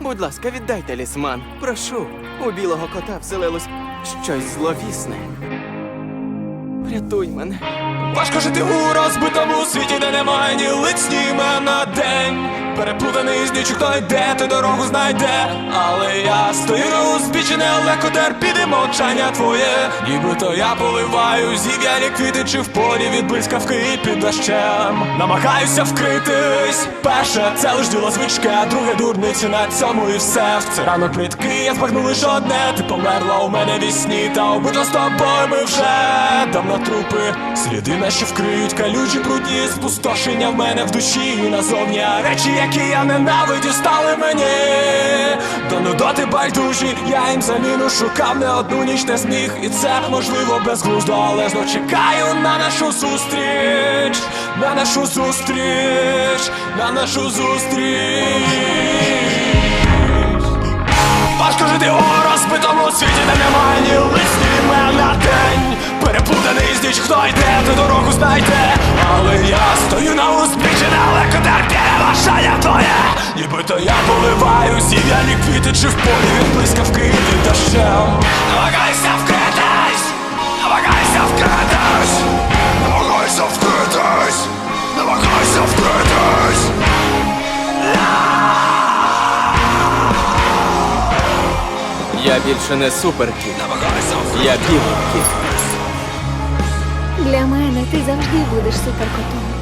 Будь ласка, віддай талісман. Прошу. У білого кота вселилось щось зловісне. Врятуй мене. Важко жити у розбитому світі, де немає ні лиць, імена день. Переплутаний з нічого, хто йде, ти дорогу знайде. Але я стою на узбіччі, нелегко терпіти мовчання твоє. Нібито я поливаю зів'ялі квіти чи в полі від блискавки під дощем. Намагаюся вкритись. Перше, це лиш діло звичка, друге дурниці на цьому і все. В це ранок плітки, я збагну лиш одне. Ти померла у мене вісні, та убито з тобою ми вже давно трупи. Сліди наші вкриють калючі брудні спустошення в мене в душі і назовні А речі, які я ненавидів, стали мені До байдужі, я їм заміну шукав не одну ніч не зміг. І це можливо безглуздо, але знов чекаю на нашу зустріч, на нашу зустріч, на нашу зустріч. Важко жити у розбитому світі, де немає ні лиць, ні на день. Переплутаний з ніч, хто йде, ти дорогу знайде. Але я стою на Нібито я поливаю зів'яні квіти чи в полі від блискавки і від дощем Намагайся вкритись, намагайся вкритись Намагайся вкритись, намагайся вкритись Я більше не суперкіт. Намагайся вкритись Я білий кіт. Для мене ти завжди будеш суперкотом.